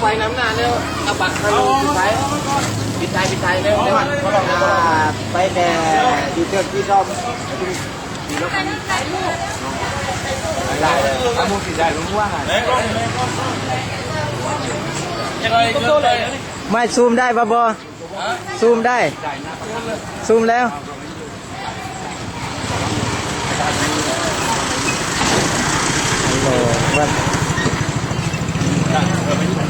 ไฟน้ำหน้าเร็วเอาบัตรมาดูปิดไฟปิดไฟปิดไฟเร็วเร็วอ่าไปแดีเ lại đi theo đi dom thì nó không lại là mua thì dài đúng quá này mai zoom ได้ป่ะบอซูมได้ซูมแล้ว ฮัลโหล